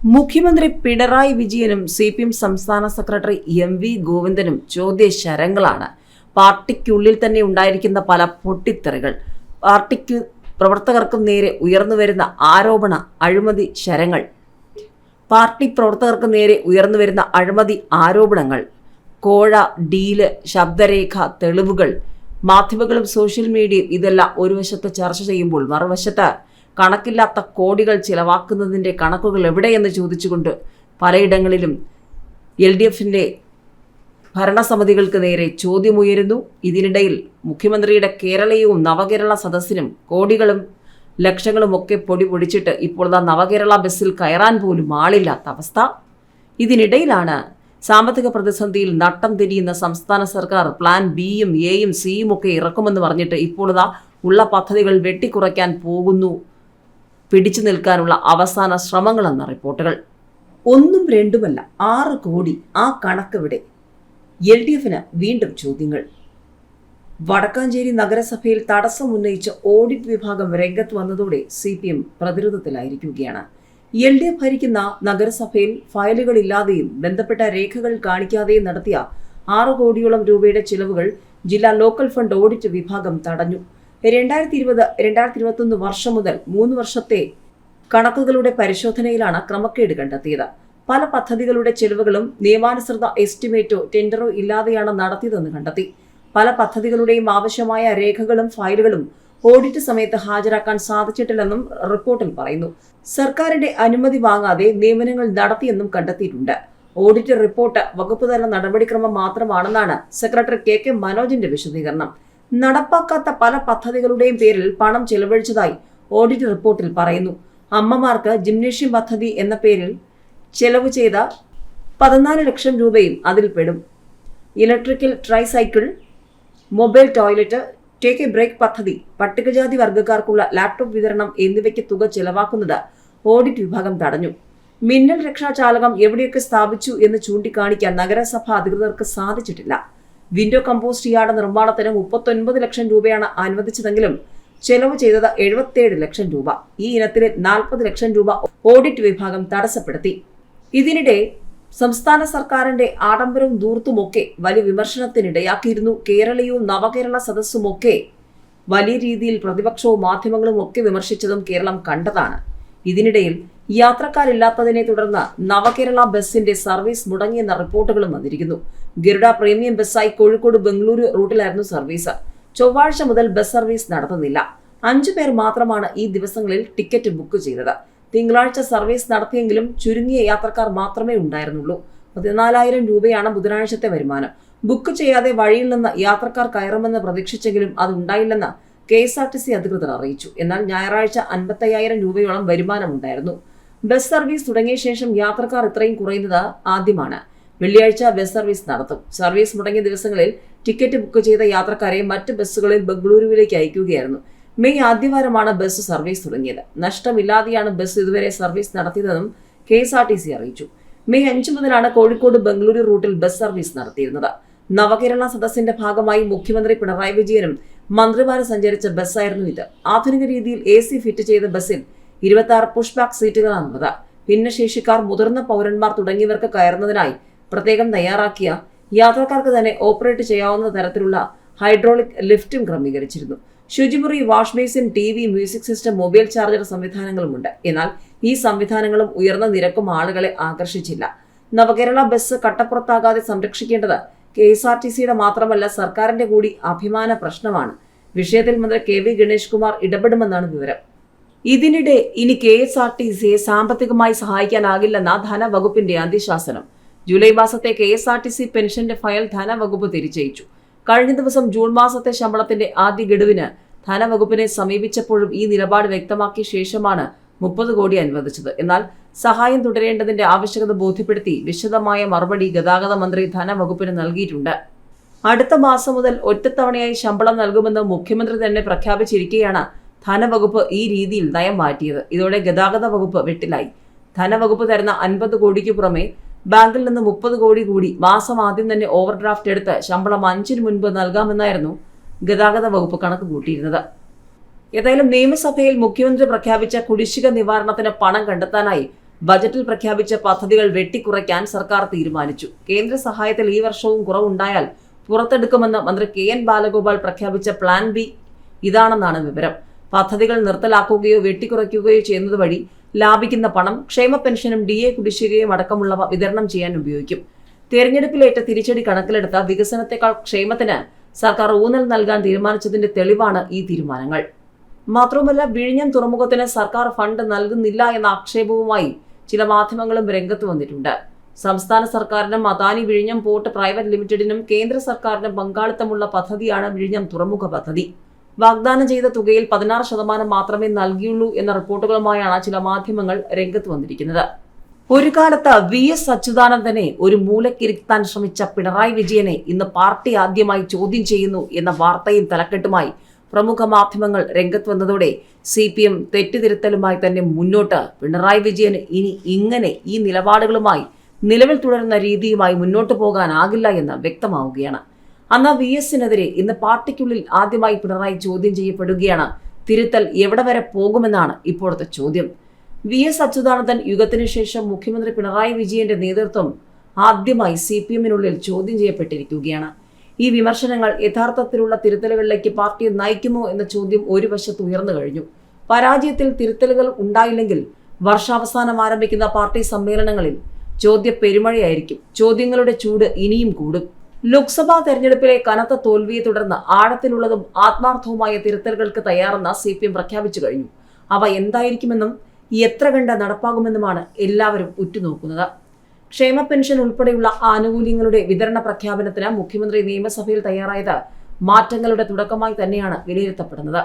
മുഖ്യമന്ത്രി പിണറായി വിജയനും C P M സംസ്ഥാന സെക്രട്ടറി എം വി ഗോവിന്ദനും ചോദ്യശരങ്ങളാണ്. പാർട്ടിക്കുള്ളിൽ തന്നെ ഉണ്ടായിരിക്കുന്ന പല പൊട്ടിത്തെറികൾ പാർട്ടിക്ക് പ്രവർത്തകർക്കും നേരെ ഉയർന്നു വരുന്ന ആരോപണ അഴിമതി ശരങ്ങൾ പാർട്ടി പ്രവർത്തകർക്ക് നേരെ ഉയർന്നു വരുന്ന അഴിമതി ആരോപണങ്ങൾ കോഴ ഡീൽ ശബ്ദരേഖ തെളിവുകൾ മാധ്യമങ്ങളും സോഷ്യൽ മീഡിയയും ഇതെല്ലാം ഒരു വശത്ത് ചർച്ച ചെയ്യുമ്പോൾ മറുവശത്ത് കണക്കില്ലാത്ത കോടികൾ ചിലവാക്കുന്നതിന്റെ കണക്കുകൾ എവിടെയെന്ന് ചോദിച്ചുകൊണ്ട് പലയിടങ്ങളിലും എൽ ഡി എഫിന്റെ ഭരണസമിതികൾക്ക് നേരെ ചോദ്യമുയരുന്നു. ഇതിനിടയിൽ മുഖ്യമന്ത്രിയുടെ കേരളീയവും നവകേരള സദസ്സിനും കോടികളും ലക്ഷങ്ങളും ഒക്കെ പൊടി പൊടിച്ചിട്ട് ഇപ്പോൾ ആ നവകേരള ബസ്സിൽ കയറാൻ പോലും ആളില്ലാത്ത അവസ്ഥ. ഇതിനിടയിലാണ് സാമ്പത്തിക പ്രതിസന്ധിയിൽ നട്ടം തിരിയുന്ന സംസ്ഥാന സർക്കാർ പ്ലാൻ ബിയും എയും സിയും ഒക്കെ ഇറക്കുമെന്ന് പറഞ്ഞിട്ട് ഇപ്പോൾ ഉള്ള പദ്ധതികൾ വെട്ടിക്കുറയ്ക്കാൻ പോകുന്നു പിടിച്ചു നിൽക്കാനുള്ള അവസാന ശ്രമങ്ങളെന്ന റിപ്പോർട്ടുകൾ. ഒന്നും രണ്ടുമല്ല ആറ് കോടി ആ കണക്കിവിടെ. എൽ ഡി എഫിന് വീണ്ടും ചോദ്യങ്ങൾ. വടക്കാഞ്ചേരി നഗരസഭയിൽ തടസ്സം ഉന്നയിച്ച ഓഡിറ്റ് വിഭാഗം രംഗത്ത് വന്നതോടെ സി പി എം പ്രതിരോധത്തിലായിരിക്കുകയാണ്. എൽ ഡി എഫ് ഭരിക്കുന്ന നഗരസഭയിൽ ഫയലുകളില്ലാതെയും ബന്ധപ്പെട്ട രേഖകൾ കാണിക്കാതെയും നടത്തിയ ആറ് കോടിയോളം രൂപയുടെ ചിലവുകൾ ജില്ലാ ലോക്കൽ ഫണ്ട് ഓഡിറ്റ് വിഭാഗം തടഞ്ഞു. രണ്ടായിരത്തി ഇരുപത് രണ്ടായിരത്തി ഇരുപത്തൊന്ന് വർഷം മുതൽ മൂന്ന് വർഷത്തെ കണക്കുകളുടെ പരിശോധനയിലാണ് ക്രമക്കേട് കണ്ടെത്തിയത്. പല പദ്ധതികളുടെ ചെലവുകളും നിയമാനുസൃത എസ്റ്റിമേറ്റോ ടെൻഡറോ ഇല്ലാതെയാണ് നടത്തിയതെന്ന് കണ്ടെത്തി. പല പദ്ധതികളുടെയും ആവശ്യമായ രേഖകളും ഫയലുകളും ഓഡിറ്റ് സമയത്ത് ഹാജരാക്കാൻ സാധിച്ചിട്ടില്ലെന്നും റിപ്പോർട്ടിൽ പറയുന്നു. സർക്കാരിന്റെ അനുമതി വാങ്ങാതെ നിയമനങ്ങൾ നടത്തിയെന്നും കണ്ടെത്തിയിട്ടുണ്ട്. ഓഡിറ്റ് റിപ്പോർട്ട് വകുപ്പ് തല നടപടിക്രമം മാത്രമാണെന്നാണ് സെക്രട്ടറി കെ കെ മനോജിന്റെ വിശദീകരണം. നടപ്പാക്കാത്ത പല പദ്ധതികളുടെയും പേരിൽ പണം ചെലവഴിച്ചതായി ഓഡിറ്റ് റിപ്പോർട്ടിൽ പറയുന്നു. അമ്മമാർക്ക് ജിംനേഷ്യം പദ്ധതി എന്ന പേരിൽ ചെലവ് ചെയ്ത പതിനാല് ലക്ഷം രൂപയും അതിൽ പെടും. Electrical tricycle mobile toilet take a break പദ്ധതി പട്ടികജാതി വർഗക്കാർക്കുള്ള ലാപ്ടോപ്പ് വിതരണം എന്നിവയ്ക്ക് തുക ചെലവാക്കുന്നത് ഓഡിറ്റ് വിഭാഗം തടഞ്ഞു. മിന്നൽ രക്ഷാചാലകം എവിടെയൊക്കെ സ്ഥാപിച്ചു എന്ന് ചൂണ്ടിക്കാണിക്കാൻ നഗരസഭ അധികൃതർക്ക് സാധിച്ചിട്ടില്ല. വിൻഡോ കമ്പോസ്റ്റ് യാർഡ് നിർമ്മാണത്തിന് മുപ്പത്തൊൻപത് ലക്ഷം രൂപയാണ് അനുവദിച്ചതെങ്കിലും ചെലവ് ചെയ്തത് എഴുപത്തിയേഴ് ലക്ഷം രൂപ. ഈ ഇനത്തിലെ നാൽപ്പത് ലക്ഷം രൂപ ഓഡിറ്റ് വിഭാഗം തടസ്സപ്പെടുത്തി. ഇതിനിടെ സംസ്ഥാന സർക്കാരിന്റെ ആഡംബരവും ദൂർത്തുമൊക്കെ വലിയ വിമർശനത്തിനിടയാക്കിയിരുന്നു. കേരളീയവും നവകേരള സദസ്സുമൊക്കെ വലിയ രീതിയിൽ പ്രതിപക്ഷവും മാധ്യമങ്ങളും ഒക്കെ വിമർശിച്ചതും കേരളം കണ്ടതാണ്. ഇതിനിടയിൽ യാത്രക്കാരില്ലാത്തതിനെ തുടർന്ന് നവകേരള ബസിന്റെ സർവീസ് മുടങ്ങിയെന്ന റിപ്പോർട്ടുകളും വന്നിരിക്കുന്നു. ഗരുഡ പ്രീമിയം ബസ്സായി കോഴിക്കോട് ബംഗളൂരു റൂട്ടിലായിരുന്നു സർവീസ്. ചൊവ്വാഴ്ച മുതൽ ബസ് സർവീസ് നടത്തുന്നില്ല. അഞ്ചു പേർ മാത്രമാണ് ഈ ദിവസങ്ങളിൽ ടിക്കറ്റ് ബുക്ക് ചെയ്തത്. തിങ്കളാഴ്ച സർവീസ് നടത്തിയെങ്കിലും ചുരുങ്ങിയ യാത്രക്കാർ മാത്രമേ ഉണ്ടായിരുന്നുള്ളൂ. പതിനാലായിരം രൂപയാണ് ബുധനാഴ്ചത്തെ വരുമാനം. ബുക്ക് ചെയ്യാതെ വഴിയിൽ നിന്ന് യാത്രക്കാർ കയറുമെന്ന് പ്രതീക്ഷിച്ചെങ്കിലും അത് ഉണ്ടായില്ലെന്ന് K S R T C അധികൃതർ അറിയിച്ചു. എന്നാൽ ഞായറാഴ്ച അൻപത്തയ്യായിരം രൂപയോളം വരുമാനമുണ്ടായിരുന്നു. ബസ് സർവീസ് തുടങ്ങിയ ശേഷം യാത്രക്കാർ ഇത്രയും കുറയുന്നത് ആദ്യമാണ്. വെള്ളിയാഴ്ച ബസ് സർവീസ് നടത്തും. സർവീസ് മുടങ്ങിയ ദിവസങ്ങളിൽ ടിക്കറ്റ് ബുക്ക് ചെയ്ത യാത്രക്കാരെ മറ്റ് ബസ്സുകളിൽ ബംഗളൂരുവിലേക്ക് അയക്കുകയായിരുന്നു. മെയ് ആദ്യവാരമാണ് ബസ് സർവീസ് തുടങ്ങിയത്. നഷ്ടമില്ലാതെയാണ് ബസ് ഇതുവരെ സർവീസ് നടത്തിയതെന്നും K S R T C അറിയിച്ചു. മെയ് അഞ്ച് മുതലാണ് കോഴിക്കോട് ബംഗളൂരു റൂട്ടിൽ ബസ് സർവീസ് നടത്തിയിരുന്നത്. നവകേരള സദസ്സിന്റെ ഭാഗമായി മുഖ്യമന്ത്രി പിണറായി വിജയനും മന്ത്രിമാരും സഞ്ചരിച്ച ബസ്സായിരുന്നു ഇത്. ആധുനിക രീതിയിൽ എ സി ഫിറ്റ് ചെയ്ത ബസ്സിൽ ഇരുപത്തി ബാക്ക് സീറ്റുകളാണുള്ളത് ഭിന്നശേഷിക്കാർ മുതിർന്ന പൗരന്മാർ തുടങ്ങിയവർക്ക് കയറുന്നതിനായി പ്രത്യേകം തയ്യാറാക്കിയ യാത്രക്കാർക്ക് തന്നെ ഓപ്പറേറ്റ് ചെയ്യാവുന്ന തരത്തിലുള്ള ഹൈഡ്രോളിക് ലിഫ്റ്റും ക്രമീകരിച്ചിരുന്നു. ശുചിമുറി wash basin T V music system mobile charger സംവിധാനങ്ങളുമുണ്ട്. എന്നാൽ ഈ സംവിധാനങ്ങളും ഉയർന്ന നിരക്കും ആളുകളെ ആകർഷിച്ചില്ല. നവകേരള ബസ് കട്ടപ്പുറത്താകാതെ സംരക്ഷിക്കേണ്ടത് കെ എസ് ആർ ടി സിയുടെ മാത്രമല്ല സർക്കാരിന്റെ കൂടി അഭിമാന പ്രശ്നമാണ്. വിഷയത്തിൽ മന്ത്രി കെ വി ഗണേഷ് കുമാർ ഇടപെടുമെന്നാണ് വിവരം. ഇതിനിടെ ഇനി കെ എസ് ആർ ടി സിയെ സാമ്പത്തികമായി സഹായിക്കാനാകില്ലെന്ന ധനവകുപ്പിന്റെ അന്ത്യശാസനം ജൂലൈ മാസത്തെ K S R T C പെൻഷന്റെ file ധനവകുപ്പ് തിരിച്ചയച്ചു. കഴിഞ്ഞ ദിവസം ജൂൺ മാസത്തെ ശമ്പളത്തിന്റെ ആദ്യ ഗഡുവിന് ധനവകുപ്പിനെ സമീപിച്ചപ്പോഴും ഈ നിലപാട് വ്യക്തമാക്കിയ ശേഷമാണ് മുപ്പത് കോടി അനുവദിച്ചത്. എന്നാൽ സഹായം തുടരേണ്ടതിന്റെ ആവശ്യകത ബോധ്യപ്പെടുത്തി വിശദമായ മറുപടി ഗതാഗത മന്ത്രി ധനവകുപ്പിന് നൽകിയിട്ടുണ്ട്. അടുത്ത മാസം മുതൽ ഒറ്റത്തവണയായി ശമ്പളം നൽകുമെന്ന് മുഖ്യമന്ത്രി തന്നെ പ്രഖ്യാപിച്ചിരിക്കെയാണ് ധനവകുപ്പ് ഈ രീതിയിൽ നയം മാറ്റിയത്. ഇതോടെ ഗതാഗത വകുപ്പ് വെട്ടിലായി. ധനവകുപ്പ് തരുന്ന അൻപത് കോടിക്ക് പുറമെ ബാങ്കിൽ നിന്ന് മുപ്പത് കോടി കൂടി മാസം ആദ്യം തന്നെ ഓവർ ഡ്രാഫ്റ്റ് എടുത്ത് ശമ്പളം അഞ്ചിന് മുൻപ് നൽകാമെന്നായിരുന്നു ഗതാഗത വകുപ്പ് കണക്ക് കൂട്ടിയിരുന്നത്. ഏതായാലും നിയമസഭയിൽ മുഖ്യമന്ത്രി പ്രഖ്യാപിച്ച കുടിശ്ശിക നിവാരണത്തിന് പണം കണ്ടെത്താനായി ബജറ്റിൽ പ്രഖ്യാപിച്ച പദ്ധതികൾ വെട്ടിക്കുറയ്ക്കാൻ സർക്കാർ തീരുമാനിച്ചു. കേന്ദ്ര സഹായത്തിൽ ഈ വർഷവും കുറവുണ്ടായാൽ പുറത്തെടുക്കുമെന്ന് മന്ത്രി കെ എൻ ബാലഗോപാൽ പ്രഖ്യാപിച്ച പ്ലാൻ ബി ഇതാണെന്നാണ് വിവരം. പദ്ധതികൾ നിർത്തലാക്കുകയോ വെട്ടിക്കുറയ്ക്കുകയോ ചെയ്യുന്നത് വഴി ലാഭിക്കുന്ന പണം ക്ഷേമ പെൻഷനും ഡി എ കുടിശ്ശികയും അടക്കമുള്ളവ വിതരണം ചെയ്യാൻ ഉപയോഗിക്കും. തെരഞ്ഞെടുപ്പിലേറ്റ തിരിച്ചടി കണക്കിലെടുത്ത വികസനത്തെക്കാൾ ക്ഷേമത്തിന് സർക്കാർ ഊന്നൽ നൽകാൻ തീരുമാനിച്ചതിന്റെ തെളിവാണ് ഈ തീരുമാനങ്ങൾ. മാത്രവുമല്ല വിഴിഞ്ഞം തുറമുഖത്തിന് സർക്കാർ ഫണ്ട് നൽകുന്നില്ല എന്ന ആക്ഷേപവുമായി ചില മാധ്യമങ്ങളും രംഗത്ത് വന്നിട്ടുണ്ട്. സംസ്ഥാന സർക്കാരിനും അദാനി വിഴിഞ്ഞം പോർട്ട് പ്രൈവറ്റ് ലിമിറ്റഡിനും കേന്ദ്ര സർക്കാരിനും പങ്കാളിത്തമുള്ള പദ്ധതിയാണ് വിഴിഞ്ഞം തുറമുഖ പദ്ധതി. വാഗ്ദാനം ചെയ്ത തുകയിൽ പതിനാറ് ശതമാനം മാത്രമേ നൽകിയുള്ളൂ എന്ന റിപ്പോർട്ടുകളുമായാണ് ചില മാധ്യമങ്ങൾ രംഗത്ത് വന്നിരിക്കുന്നത്. ഒരു കാലത്ത് വി എസ് അച്യുതാനന്ദനെ ഒരു മൂലക്കിരുത്താൻ ശ്രമിച്ച പിണറായി വിജയനെ ഇന്ന് പാർട്ടി ആദ്യമായി ചോദ്യം ചെയ്യുന്നു എന്ന വാർത്തയും തലക്കെട്ടുമായി പ്രമുഖ മാധ്യമങ്ങൾ രംഗത്ത് വന്നതോടെ സി പി എം തെറ്റുതിരുത്തലുമായി തന്നെ മുന്നോട്ട്. പിണറായി വിജയന് ഇനി ഇങ്ങനെ ഈ നിലപാടുകളുമായി നിലവിൽ തുടരുന്ന രീതിയുമായി മുന്നോട്ട് പോകാനാകില്ല എന്ന് വ്യക്തമാവുകയാണ്. അന്ന് വി എസിനെതിരെ ഇന്ന് പാർട്ടിക്കുള്ളിൽ ആദ്യമായി പിണറായി ചോദ്യം ചെയ്യപ്പെടുകയാണ്. തിരുത്തൽ എവിടെ വരെ പോകുമെന്നാണ് ഇപ്പോഴത്തെ ചോദ്യം. വി എസ് അച്യുതാനന്ദൻ യുഗത്തിനു ശേഷം മുഖ്യമന്ത്രി പിണറായി വിജയന്റെ നേതൃത്വം ആദ്യമായി സി പി എമ്മിനുള്ളിൽ ചോദ്യം ചെയ്യപ്പെട്ടിരിക്കുകയാണ്. ഈ വിമർശനങ്ങൾ യഥാർത്ഥത്തിലുള്ള തിരുത്തലുകളിലേക്ക് പാർട്ടിയെ നയിക്കുമോ എന്ന ചോദ്യം ഒരു വശത്ത് ഉയർന്നു കഴിഞ്ഞു. പരാജയത്തിൽ തിരുത്തലുകൾ ഉണ്ടായില്ലെങ്കിൽ വർഷാവസാനം ആരംഭിക്കുന്ന പാർട്ടി സമ്മേളനങ്ങളിൽ ചോദ്യ പെരുമഴയായിരിക്കും ചോദ്യങ്ങളുടെ ചൂട് ഇനിയും കൂടും. ലോക്സഭാ തെരഞ്ഞെടുപ്പിലെ കനത്ത തോൽവിയെ തുടർന്ന് ആഴത്തിലുള്ളതും ആത്മാർത്ഥവുമായ തിരുത്തലുകൾക്ക് തയ്യാറെന്ന് സി പി എം പ്രഖ്യാപിച്ചു കഴിഞ്ഞു. അവ എന്തായിരിക്കുമെന്നും എത്ര കണ്ട് നടപ്പാകുമെന്നുമാണ് എല്ലാവരും ഉറ്റുനോക്കുന്നത്. ക്ഷേമ പെൻഷൻ ഉൾപ്പെടെയുള്ള ആനുകൂല്യങ്ങളുടെ വിതരണ പ്രഖ്യാപനത്തിന് മുഖ്യമന്ത്രി നിയമസഭയിൽ തയ്യാറായത് മാറ്റങ്ങളുടെ തുടക്കമായി തന്നെയാണ് വിലയിരുത്തപ്പെടുന്നത്.